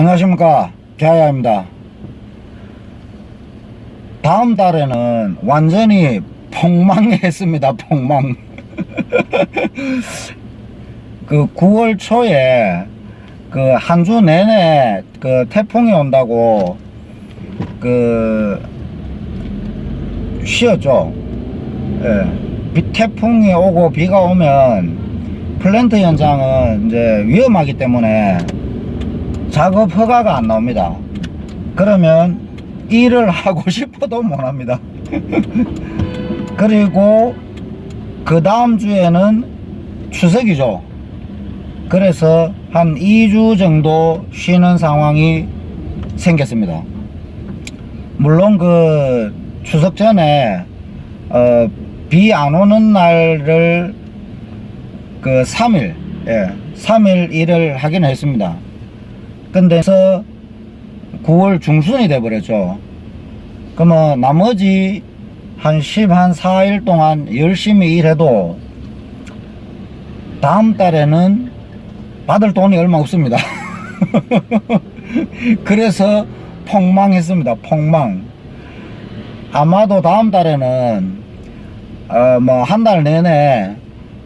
안녕하십니까? 갸야입니다. 다음 달에는 완전히 폭망했습니다 폭망. 그 9월 초에 그 한 주 내내 그 태풍이 온다고 그 쉬었죠. 예. 비- 태풍이 오고 비가 오면 플랜트 현장은 이제 위험하기 때문에 작업 허가가 안 나옵니다. 그러면 일을 하고 싶어도 못 합니다. 그리고 그 다음 주에는 추석이죠. 그래서 한 2주 정도 쉬는 상황이 생겼습니다. 물론 그 추석 전에 어, 비 안 오는 날을 그 3일, 예, 3일 일을 하긴 했습니다. 근데서 9월 중순이 돼버렸죠. 그러면 나머지 한 10, 한 4일 동안 열심히 일해도 다음 달에는 받을 돈이 얼마 없습니다. 그래서 폭망했습니다. 폭망. 아마도 다음 달에는 어 뭐 한 달 내내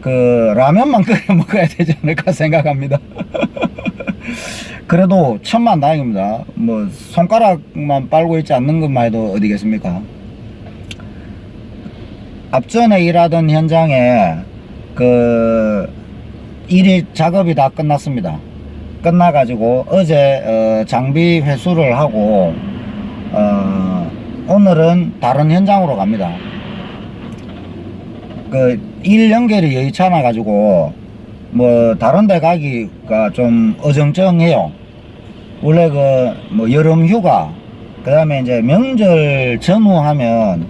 그 라면만 끓여 먹어야 되지 않을까 생각합니다. 그래도 천만 다행입니다. 뭐 손가락만 빨고 있지 않는 것만 해도 어디겠습니까? 앞전에 일하던 현장에 그 일이 작업이 다 끝났습니다. 끝나가지고 어제 어, 장비 회수를 하고 어, 오늘은 다른 현장으로 갑니다. 그 일 연결이 여의치 않아 가지고 뭐 다른 데 가기가 좀 어정쩡해요. 원래 그 뭐 여름 휴가 그 다음에 이제 명절 전후 하면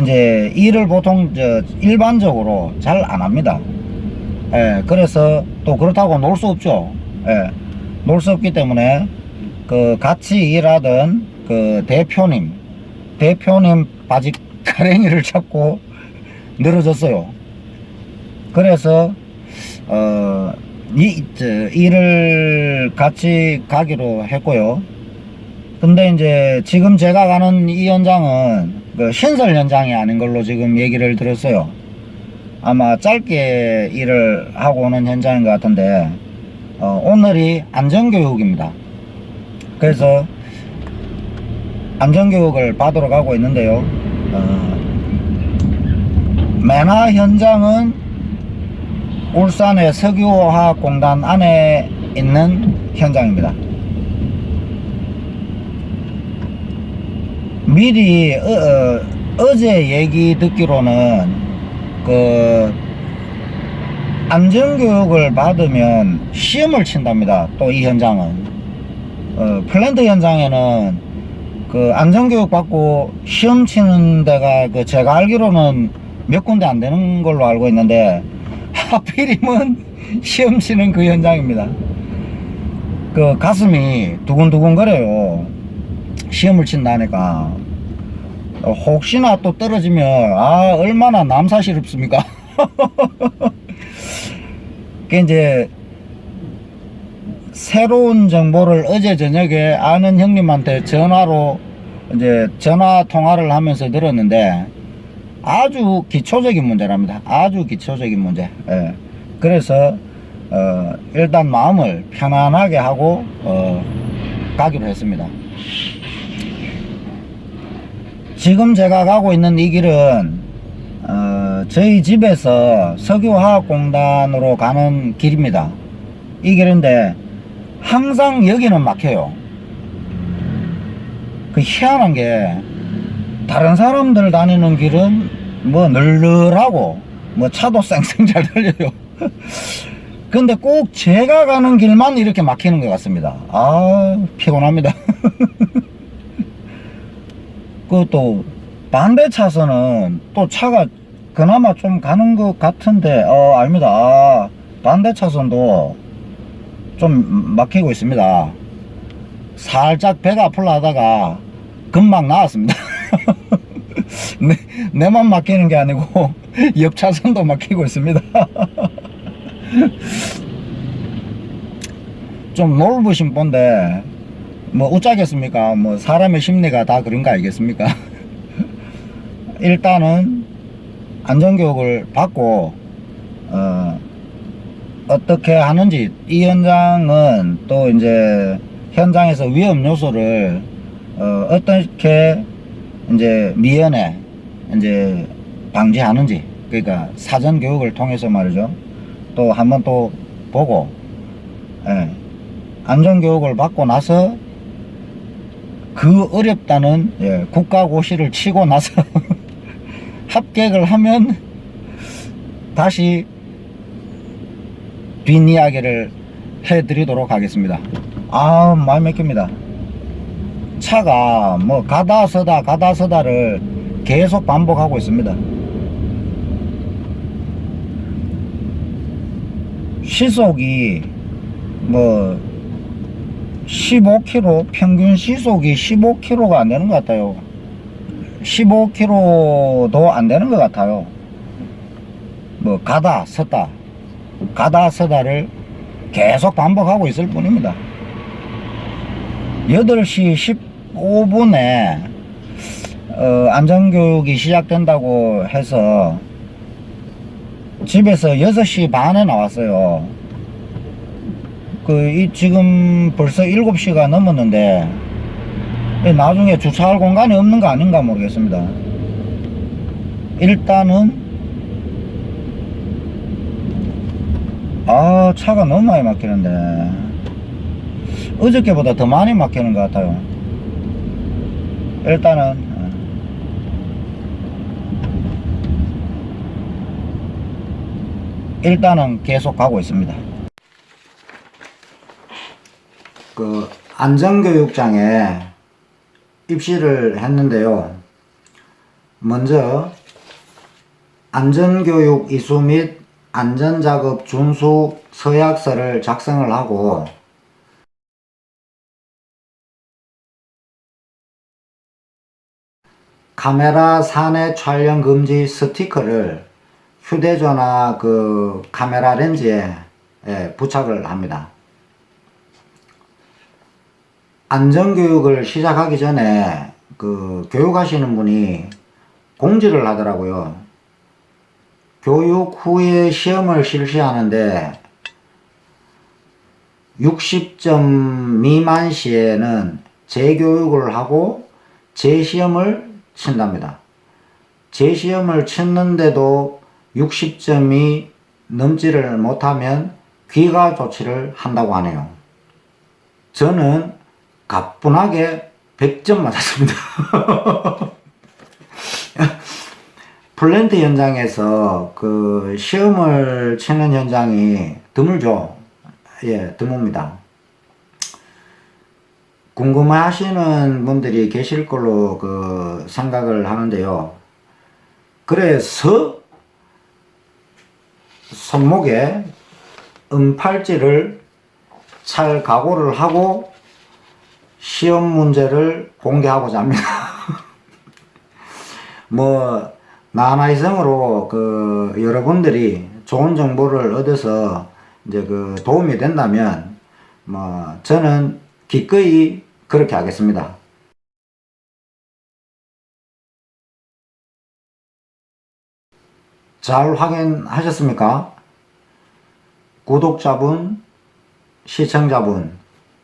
이제 일을 보통 저 일반적으로 잘 안 합니다. 예, 그래서 또 그렇다고 놀 수 없죠. 예, 놀 수 없기 때문에 그 같이 일하던 그 대표님, 대표님 바지 가랭이를 잡고 늘어졌어요. 그래서 어, 이, 저, 일을 같이 가기로 했고요. 근데 이제 지금 제가 가는 이 현장은 그 신설 현장이 아닌 걸로 지금 얘기를 들었어요. 아마 짧게 일을 하고 오는 현장인 것 같은데, 어, 오늘이 안전교육입니다. 그래서 안전교육을 받으러 가고 있는데요. 어, 메나 현장은 울산의 석유화학공단 안에 있는 현장입니다. 미리 어, 제 얘기 듣기로는 그 안전교육을 받으면 시험을 친답니다. 또 이 현장은 어, 플랜트 현장에는 그 안전교육 받고 시험 치는 데가 그 제가 알기로는 몇 군데 안 되는 걸로 알고 있는데 하필이면 시험 치는 그 현장입니다. 그 가슴이 두근두근 거려요. 시험을 친다 니까. 어, 혹시나 또 떨어지면 아 얼마나 남사시럽습니까? 그 이제 새로운 정보를 어제 저녁에 아는 형님한테 전화로 이제 전화 통화를 하면서 들었는데 아주 기초적인 문제랍니다. 아주 기초적인 문제. 예. 그래서 어, 일단 마음을 편안하게 하고 어, 가기로 했습니다. 지금 제가 가고 있는 이 길은 어, 저희 집에서 석유화학공단으로 가는 길입니다. 이 길인데 항상 여기는 막혀요. 그 희한한 게 다른 사람들 다니는 길은 뭐 널널하고 뭐 차도 쌩쌩 잘 달려요. 근데 꼭 제가 가는 길만 이렇게 막히는 것 같습니다. 아, 피곤합니다. 그또 반대 차선은 또 차가 그나마 좀 가는 것 같은데, 어, 아닙니다. 아, 반대 차선도 좀 막히고 있습니다. 살짝 배가 아플라 하다가 금방 나왔습니다. 내, 내만 막히는 게 아니고 옆 차선도 막히고 있습니다. 좀 넓으신 본데 뭐 웃자겠습니까? 뭐 사람의 심리가 다 그런 거 아니겠습니까? 일단은 안전교육을 받고 어, 어떻게 하는지 이 현장은 또 이제 현장에서 위험 요소를 어, 어떻게 이제 미연에 이제 방지하는지 그러니까 사전 교육을 통해서 말이죠 또 한번 또 보고 예, 안전 교육을 받고 나서 그 어렵다는 예, 국가고시를 치고 나서 합격을 하면 다시 뒷이야기를 해드리도록 하겠습니다. 아, 마음 맥힙니다. 차가 뭐 가다 서다 가다 서다를 계속 반복하고 있습니다. 시속이 뭐 15km 평균 시속이 15km가 안 되는 것 같아요. 15km도 안 되는 것 같아요. 뭐 가다 섰다 가다 서다를 계속 반복하고 있을 뿐입니다. 8시 15분에 어, 안전교육이 시작된다고 해서 집에서 6시 반에 나왔어요. 그, 이, 지금 벌써 7시가 넘었는데, 이 나중에 주차할 공간이 없는 거 아닌가 모르겠습니다. 일단은, 아, 차가 너무 많이 막히는데, 어저께보다 더 많이 막히는 것 같아요. 일단은, 어. 일단은 계속 가고 있습니다. 그 안전교육장에 입시를 했는데요. 먼저 안전교육 이수 및 안전작업 준수 서약서를 작성을 하고 카메라 사내 촬영 금지 스티커를 휴대전화 그 카메라 렌즈에 예, 부착을 합니다. 안전교육을 시작하기 전에 그 교육하시는 분이 공지를 하더라고요. 교육 후에 시험을 실시하는데 60점 미만 시에는 재교육을 하고 재시험을 친답니다. 재시험을 치는데도 60점이 넘지를 못하면 귀가 조치를 한다고 하네요. 저는 가뿐하게 100점 맞았습니다. 플랜트 현장에서 그 시험을 치는 현장이 드물죠. 예, 드뭅니다. 궁금해 하시는 분들이 계실 걸로 그 생각을 하는데요. 그래서 손목에 은팔찌를 찰 각오를 하고 시험 문제를 공개하고자 합니다. 뭐, 나나이성으로 그 여러분들이 좋은 정보를 얻어서 이제 그 도움이 된다면 뭐 저는 기꺼이 그렇게 하겠습니다. 잘 확인하셨습니까? 구독자분, 시청자분,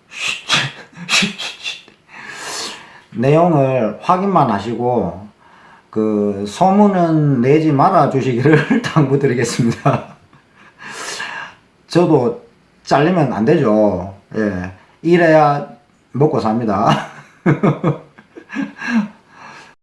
내용을 확인만 하시고 그 소문은 내지 말아 주시기를 당부드리겠습니다. 저도 잘리면 안 되죠. 예. 이래야 먹고 삽니다.